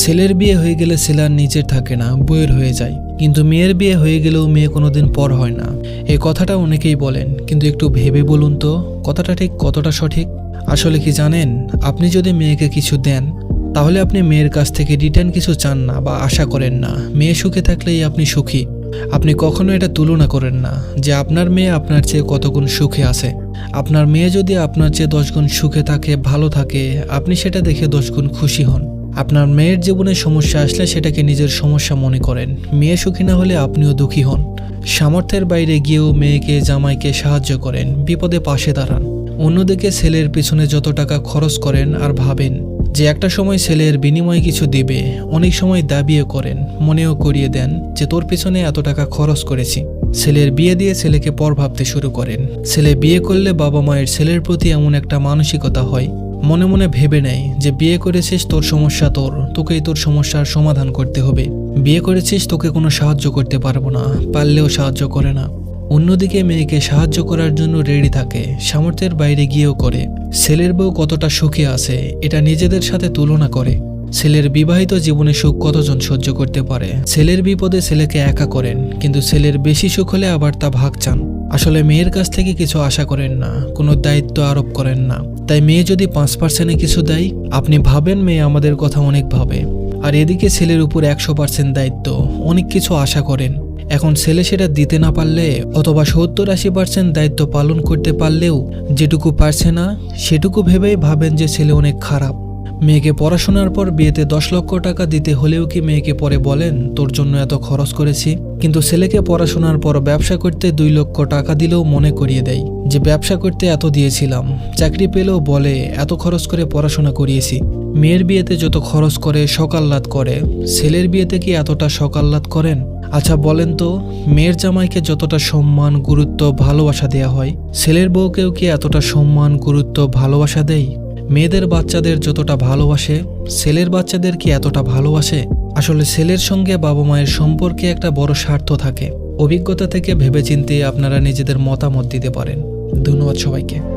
ছেলের বিয়ে হয়ে গেলে ছেলে আর নিজের থাকে না, বইয়ের হয়ে যায়। কিন্তু মেয়ের বিয়ে হয়ে গেলেও মেয়ে কোনোদিন পর হয় না। এই কথাটা অনেকেই বলেন, কিন্তু একটু ভেবে বলুন তো, কথাটা ঠিক কতটা সঠিক? আসলে কি জানেন, আপনি যদি মেয়েকে কিছু দেন, তাহলে আপনি মেয়ের কাছ থেকে রিটার্ন কিছু চান না বা আশা করেন না। মেয়ে সুখে থাকলেই আপনি সুখী। আপনি কখনো এটা তুলনা করেন না, যে আপনার মেয়ে আপনার চেয়ে কতগুণ সুখে আছে। আপনার মেয়ে যদি আপনার চেয়ে দশগুণ সুখে থাকে, ভালো থাকে, আপনি সেটা দেখে দশগুণ খুশি হন। আপনার মেয়ের জীবনে সমস্যা আসলে সেটাকে নিজের সমস্যা মনে করেন। মেয়ে সুখী না হলে আপনিও দুঃখী হন। সামর্থ্যের বাইরে গিয়েও মেয়েকে, জামাইকে সাহায্য করেন, বিপদে পাশে দাঁড়ান। অন্যদিকে ছেলের পিছনে যত টাকা খরচ করেন আর ভাবেন যে একটা সময় ছেলের বিনিময়ে কিছু দেবে, অনেক সময় দাবিও করেন, মনেও করিয়ে দেন যে তোর পিছনে এত টাকা খরচ করেছি। ছেলের বিয়ে দিয়ে ছেলেকে পর ভাবতে শুরু করেন। ছেলে বিয়ে করলে বাবা মায়ের ছেলের প্রতি এমন একটা মানসিকতা হয় মনে মনে ভেবে নেয় যে বিয়ে করেছিস তোর সমস্যা তোর, তোকেই তোর সমস্যার সমাধান করতে হবে। বিয়ে করেছিস তোকে কোনো সাহায্য করতে পারব না, পারলেও সাহায্য করে না। অন্যদিকে মেয়েকে সাহায্য করার জন্য রেডি থাকে, সামর্থ্যের বাইরে গিয়েও করে। ছেলের বউ কতটা সুখে আছে, এটা নিজেদের সাথে তুলনা করে। ছেলের বিবাহিত জীবনে সুখ কতজন সহ্য করতে পারে? ছেলের বিপদে ছেলেকে একা করেন, কিন্তু ছেলের বেশি সুখ হলে আবার তা ভাগ চান। আসলে মেয়ের কাছ থেকে কিছু আশা করেন না, কোনো দায়িত্ব আরোপ করেন না। তাই মেয়ে যদি পাঁচ পার্সেন্টে কিছু দেয়, আপনি ভাবেন মেয়ে আমাদের কথা অনেক ভাবে। আর এদিকে ছেলের উপর একশো পার্সেন্ট দায়িত্ব, অনেক কিছু আশা করেন। এখন ছেলে সেটা দিতে না পারলে অথবা সত্তর আশি পার্সেন্ট দায়িত্ব পালন করতে পারলেও যেটুকু পারছে না, সেটুকু ভেবেই ভাবেন যে ছেলে অনেক খারাপ। মেয়েকে পড়াশোনার পর বিয়েতে দশ লক্ষ টাকা দিতে হলেও কি মেয়েকে পরে বলেন, তোর জন্য এত খরচ করেছি কিন্তু ছেলেকে পড়াশোনার পর ব্যবসা করতে দুই লক্ষ টাকা দিলেও মনে করিয়ে দেয়, যে ব্যবসা করতে এত দিয়েছিলাম, চাকরি পেলেও বলে, এত খরচ করে পড়াশোনা করিয়েছি। মেয়ের বিয়েতে যত খরচ করে সকাল্লাদ করে, ছেলের বিয়েতে কি এতটা সকাল্লাদ করেন? আচ্ছা বলেন তো, মেয়ের জামাইকে যতটা সম্মান, গুরুত্ব, ভালোবাসা দেয়া হয়, ছেলের বউকেও কি এতটা সম্মান, গুরুত্ব, ভালোবাসা দেয়? মেয়েদের বাচ্চাদের যতটা ভালোবাসে, ছেলের বাচ্চাদের কি এতটা ভালোবাসে? আসলে ছেলের সঙ্গে বাবা মায়ের সম্পর্কে একটা বড় স্বার্থ থাকে। অভিজ্ঞতা থেকে ভেবেচিন্তে আপনারা নিজেদের মতামত দিতে পারেন। ধন্যবাদ সবাইকে।